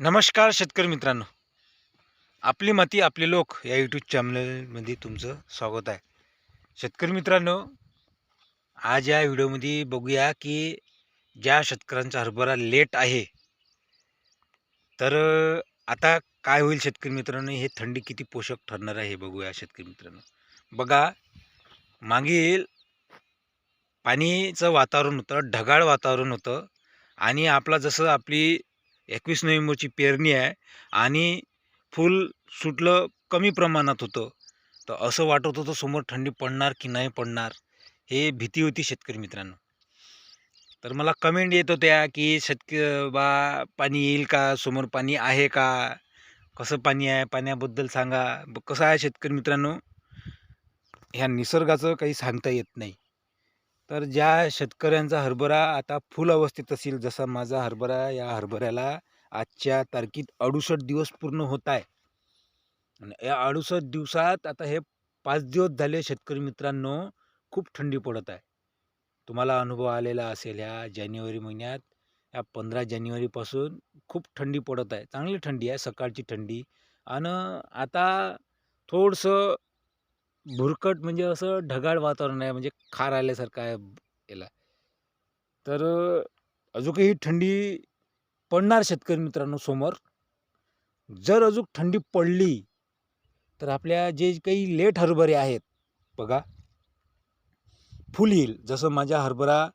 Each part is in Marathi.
नमस्कार शेतकरी मित्रांनो. आपली माती आपले लोक या यूट्यूब चॅनलमध्ये तुमचं स्वागत आहे. शेतकरी मित्रांनो आज या व्हिडिओमध्ये बघूया की ज्या शेतकऱ्यांचा हरभरा लेट आहे तर आता काय होईल शेतकरी मित्रांनो हे थंडी किती पोषक ठरणार आहे हे बघूया शेतकरी मित्रांनो. बघा मागील पाणीचं वातावरण होतं ढगाळ वातावरण होतं आणि आपला जसं आपली एकवीस नोव्हेंबरची पेरणी आहे आणि फूल सुटलं कमी प्रमाणात होतं. तर असं वाटत होतं समोर थंडी पडणार की नाही पडणार हे भीती होती शेतकरी मित्रांनो. तर मला कमेंट येत होत्या की शेतक बा पाणी येईल का? समोर पाणी आहे का? कसं पाणी आहे? पाण्याबद्दल सांगा. ब- कसं आहे शेतकरी मित्रांनो? ह्या निसर्गाचं काही सांगता येत नाही. तर ज्या शेतकऱ्यांचा हरभरा आता फुल अवस्थेत असेल जसा माझा हरभरा या हरभऱ्याला आजच्या तारखेत अडुसष्ट दिवस पूर्ण होत आहे. आणि या अडुसष्ट दिवसात आता हे पाच दिवस झाले शेतकरी मित्रांनो खूप थंडी पडत आहे. तुम्हाला अनुभव आलेला असेल ह्या जानेवारी महिन्यात या पंधरा जानेवारीपासून खूप थंडी पडत आहे. चांगली थंडी आहे सकाळची थंडी. आणि आता थोडंसं भुरकट म्हणजे असं ढगाळ वातावरण आहे म्हणजे खार आल्यासारखं आहे याला. तर अजूनही ही थंडी पडणार शेतकरी मित्रांनो समोर. जर अजून थंडी पडली तर आपल्या जे काही लेट हरभरे आहेत बघा. फुल येईल. जसं माझ्या हरभरा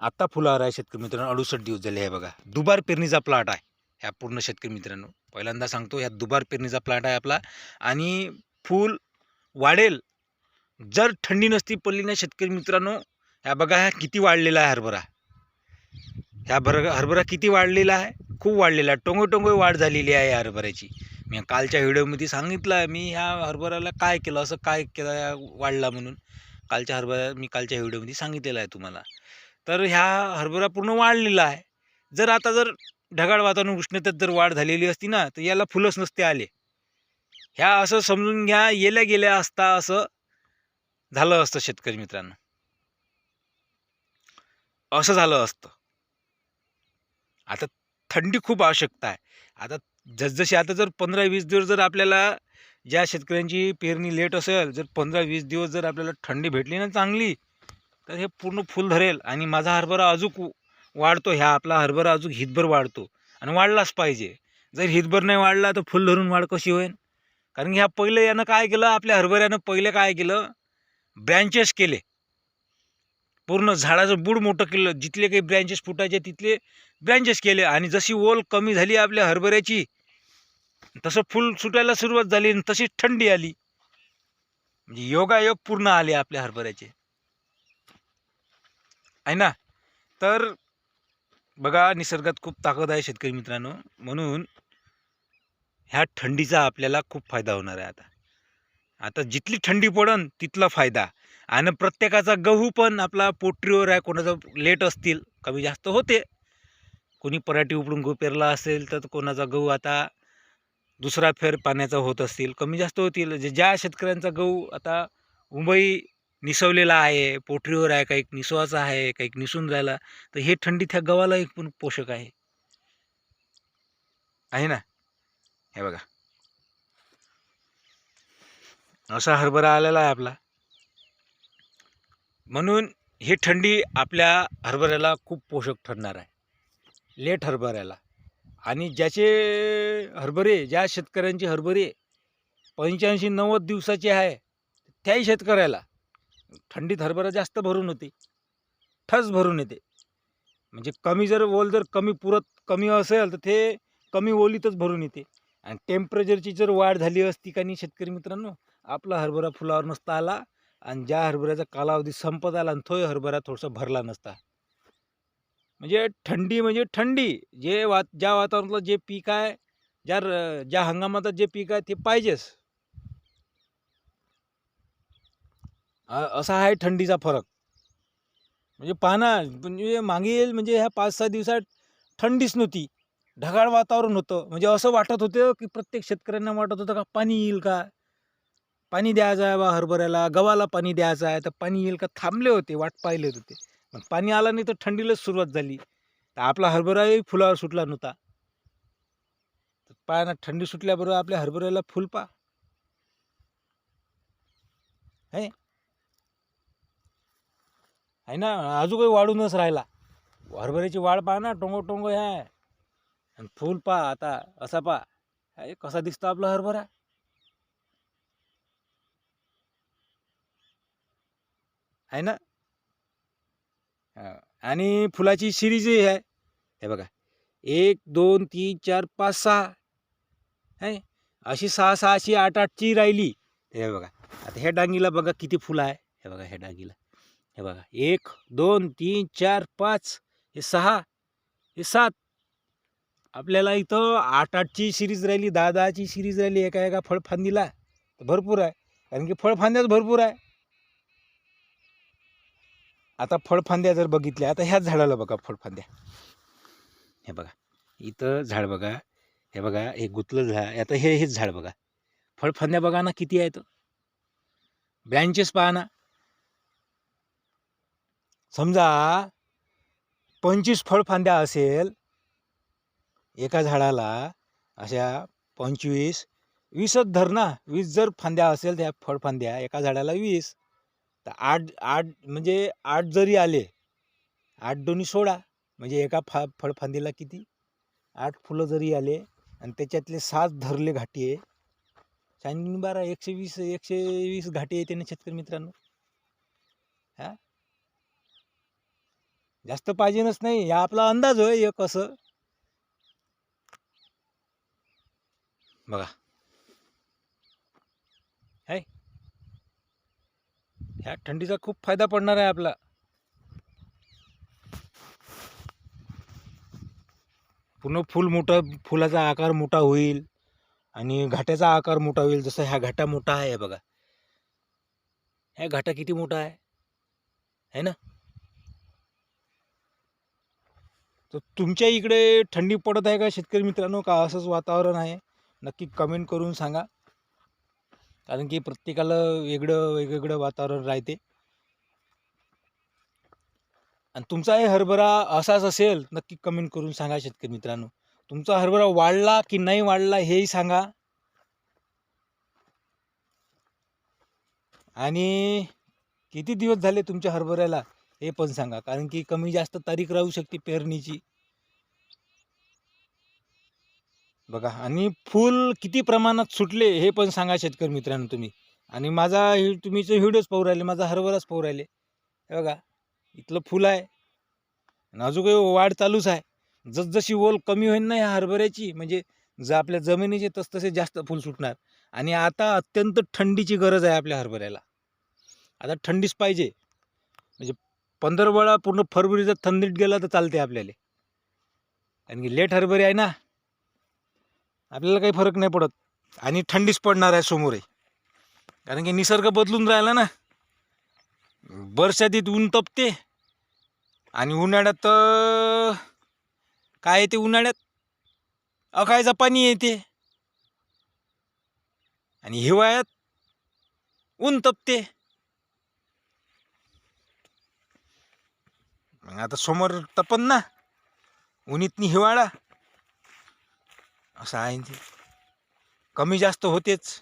आत्ता फुलावर आहे शेतकरी मित्रांनो अडुसष्ट दिवस झाले आहे बघा. दुबार पेरणीचा प्लॉट आहे ह्या पूर्ण शेतकरी मित्रांनो. पहिल्यांदा सांगतो ह्या दुबार पेरणीचा प्लॉट आहे आपला. आणि फूल वाढेल. जर थंडी नसती पडली नाही शेतकरी मित्रांनो ह्या बघा ह्या किती वाढलेला आहे हरभरा. ह्या भर हरभरा किती वाढलेला आहे? खूप वाढलेला आहे. टोंगो टोंगो वाढ झालेली आहे या हरभऱ्याची. मी कालच्या व्हिडिओमध्ये सांगितलं आहे मी ह्या हरभऱ्याला काय केलं असं काय केलं वाढला म्हणून. कालच्या हरभरा मी कालच्या व्हिडिओमध्ये सांगितलेलं आहे तुम्हाला. तर ह्या हरभरा पूर्ण वाढलेला आहे. जर आता जर ढगाळ वातावरण उष्णतेत जर वाढ झालेली असती ना तर याला फुलंच नसते आले. ह्या असं समजून घ्या येल्या गेल्या असता असं झालं असतं शेतकरी मित्रांनो. असं झालं असतं. आता थंडी खूप आवश्यकता आहे. आता जसजशी आता जर पंधरा वीस दिवस जर आपल्याला ज्या शेतकऱ्यांची पेरणी लेट असेल जर पंधरा वीस दिवस जर आपल्याला थंडी भेटली ना चांगली तर हे पूर्ण फुल धरेल आणि माझा हरभरा अजून वाढतो ह्या आपला हरभरा अजून हितभर वाढतो आणि वाढलाच पाहिजे. जर हितभर नाही वाढला तर फुल धरून वाढ कशी होईल? कारण की ह्या पहिलं यानं काय केलं? आपल्या हरभऱ्यानं पहिले काय केलं? ब्रँचेस केले. पूर्ण झाडाचं बूड मोठं केलं. जिथले काही ब्रँचेस फुटायचे तिथले ब्रँचेस केले. आणि जशी ओल कमी झाली आपल्या हरभऱ्याची तसं फुल सुटायला सुरुवात झाली आणि तशीच थंडी आली. म्हणजे योगायोग पूर्ण आले आपल्या हरभऱ्याचे. आहे ना? तर बघा निसर्गात खूप ताकद आहे शेतकरी मित्रांनो. म्हणून ह्या थंडीचा आपल्याला खूप फायदा होणार आहे आता. आता जितली थंडी पडन तितला फायदा. आणि प्रत्येकाचा गहू पण आपला पोटरीवर आहे कोणाचा लेट असतील कमी जास्त होते. कोणी पराठी उपडून गहू पेरला असेल तर कोणाचा गहू आता दुसरा फेर पाण्याचा होत असतील कमी जास्त होतील. जे ज्या शेतकऱ्यांचा गहू आता मुंबई निसवलेला आहे पोटरीवर आहे काही निसवाचा आहे काही निसून राहिला तर हे थंडी त्या गव्हाला एक पण पोषक आहे. आहे ना? हे बघा. असा हरभरा आलेला आहे आपला. म्हणून ही थंडी आपल्या हरभऱ्याला खूप पोषक ठरणार आहे. लेट हरभऱ्याला. आणि ज्याचे हरभरे ज्या शेतकऱ्यांचे हरभरे पंच्याऐंशी नव्वद दिवसाचे आहे त्याही शेतकऱ्याला थंडीत हरभरा जास्त भरून होते. ठस भरून येते. म्हणजे कमी जर ओल जर कमी पुरत कमी असेल तर ते कमी ओलीतच भरून येते. आणि टेम्परेचरची जर वाढ झाली असती का नाही शेतकरी मित्रांनो आपला हरभरा फुलावर नसता आला आणि ज्या हरभऱ्याचा कालावधी संपत आला आणि तोही हरभरा थोडासा भरला नसता. म्हणजे थंडी म्हणजे थंडी. जे वात ज्या वातावरणातलं जे पीक आहे ज्या र- ज्या हंगामात जे पीक आहे ते पाहिजेच. असा आहे थंडीचा फरक. म्हणजे पाना म्हणजे मागील म्हणजे ह्या पाच सहा दिवसात थंडीच नव्हती. ढगाळ वातावरण होतं. म्हणजे असं वाटत होतं की प्रत्येक शेतकऱ्यांना वाटत होतं का पाणी येईल का? पाणी द्यायचं आहे बा हरभऱ्याला गव्हाला पाणी द्यायचं आहे तर पाणी येईल का? थांबले होते वाट पाहिले होते. मग पाणी आलं नाही तर थंडीलाच सुरुवात झाली. तर आपला हरभराही फुलावर सुटला नव्हता. पहा ना थंडी सुटल्याबरोबर आपल्या हरभऱ्याला फुल पा आहे ना? अजून काही वाढूनच राहिला. हरभऱ्याची वाढ पहा ना टोंगो टोंगो ह्या. आणि फूल पा आता असा पा कसा दिसतो आपला हरभरा? आहे ना? आणि फुलाची सिरीज आहे हे बघा. एक दोन तीन चार पाच सहा. आहे अशी सहा सहाशी आठ आठची राहिली. हे बघा. आता ह्या डांगीला बघा किती फुलं आहे. हे बघा ह्या डांगीला. हे बघा. एक दोन तीन चार पाच. हे सहा. हे सात. आपल्याला इथं आठ आठची सिरीज राहिली दहा दहाची सिरीज राहिली एका एका फळफांदीला. तर भरपूर आहे. कारण की फळफांद्याच भरपूर आहे. आता फळफांद्या जर बघितल्या आता ह्याच झाडाला बघा फळफांद्या. हे बघा. इथं झाड बघा. हे बघा हे गुतलं झाड. आता हे हेच झाड बघा. फळफांद्या बघा ना किती आहेत. ब्रँचेस पहा ना. समजा पंचवीस फळफांद्या असेल एका झाडाला अशा पंचवीस वीसच धर ना. वीस जर फांद्या असेल त्या फळफांद्या एका झाडाला वीस. तर आठ आठ म्हणजे आठ जरी आले आठ दोन्ही सोळा म्हणजे एका फा फळफांदीला किती? आठ फुलं जरी आले आणि त्याच्यातले सात धरले घाटी आहे. चांगली बारा एकशे वीस एकशे वीस घाटी येते ना शेतकरी मित्रांनो. हा? जास्त पाहिजेनच नाही. या आपला अंदाज होय एक असं. बघा. है. ह्या थंडीचा खूप फायदा पडणार आहे आपला. पूर्ण फुल मोठं फुलाचा आकार मोठा होईल आणि घाट्याचा आकार मोठा होईल जसं ह्या घाटा मोठा आहे बघा. ह्या घाटा किती मोठा आहे? है ना? तर तुमच्या इकडे थंडी पडत आहे का? शेतकरी मित्रांनो का असंच वातावरण आहे? नक्की कमेंट करून सांगा. कारण की प्रत्येकाला वेगळं वेगवेगळं वातावरण राहते. आणि तुमचा हे हरभरा असाच असेल नक्की कमेंट करून सांगा शेतकरी मित्रांनो. तुमचा हरभरा वाढला की नाही वाढला हेही सांगा. आणि किती दिवस झाले तुमच्या हरभऱ्याला हे पण सांगा. कारण की कमी जास्त तारीख राहू शकते पेरणीची. बघा आणि फूल किती प्रमाणात सुटले हे पण सांगा शेतकरी मित्रांनो तुम्ही. आणि माझा हे तुम्हीचे व्हिडिओज पाहू राहिले माझा हरभराच पाहू राहिले. हे बघा इथलं फुल आहे. आणि अजून काही वाढ चालूच आहे. जसजशी ओल कमी होईल ना ह्या हरभऱ्याची म्हणजे जर आपल्या जमिनीचे तसतसे जास्त फुल सुटणार. आणि आता अत्यंत थंडीची गरज आहे आपल्या हरभऱ्याला. आता थंडीच पाहिजे. म्हणजे पंधरा वेळा पूर्ण फरवरी जर थंडीत गेला तर चालते आपल्याला. कारण की लेट हरभरे आहे ना. आपल्याला काही फरक नाही पडत. आणि थंडीच पडणार आहे समोरही कारण की निसर्ग बदलून राहिला ना. बरसातीत ऊन तपते. आणि उन्हाळ्यात काय येते उन्हाळ्यात? अकायचा पाणी येते. आणि हिवाळ्यात ऊन तपते. मग आता समोर तपन ना. उन्हीतनी हिवाळा. असं आहे ते. कमी जास्त होतेच.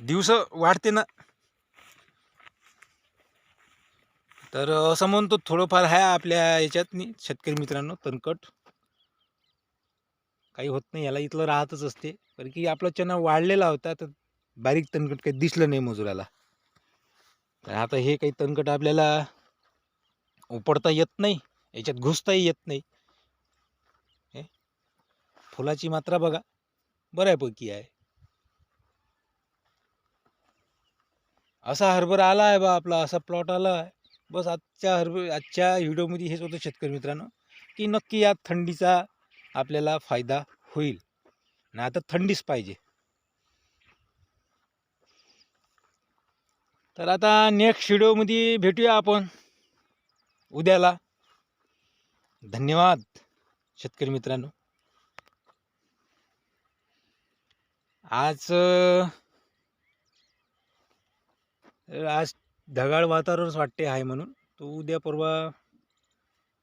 दिवस वाढते ना. तर असं म्हणतो थोडंफार आहे आपल्या याच्यातनी शेतकरी मित्रांनो तणकट काही होत नाही याला इथलं राहतच असते. कारण की आपला चना वाढलेला होता तर बारीक तणकट काही दिसलं नाही मजुराला. तर आता हे काही तणकट आपल्याला उपडता येत नाही याच्यात घुसताही येत नाही. फुलाची मात्रा बघा. बऱ्यापैकी आहे. असा हरभरा आला आहे बा आपला असा प्लॉट आला आहे. बस आजच्या हरभ आजच्या व्हिडिओमध्ये हेच होतं शेतकरी मित्रांनो की नक्की या थंडीचा आपल्याला फायदा होईल. आणि आता थंडीच पाहिजे. तर आता नेक्स्ट व्हिडिओमध्ये भेटूया आपण. उद्याला. धन्यवाद शेतकरी मित्रांनो. आज आज ढगाळ वातावरणच वाटते आहे म्हणून. तो उद्या परवा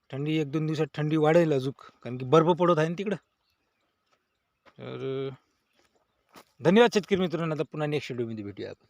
थंडी एक दोन दिवसात थंडी वाढेल अजून कारण की बर्फ पडत आहे ना तिकडं. तर धन्यवाद शेतकरी मित्रांनो आता पुन्हा नेक्स्ट व्हिडिओमध्ये भेटूया आपण.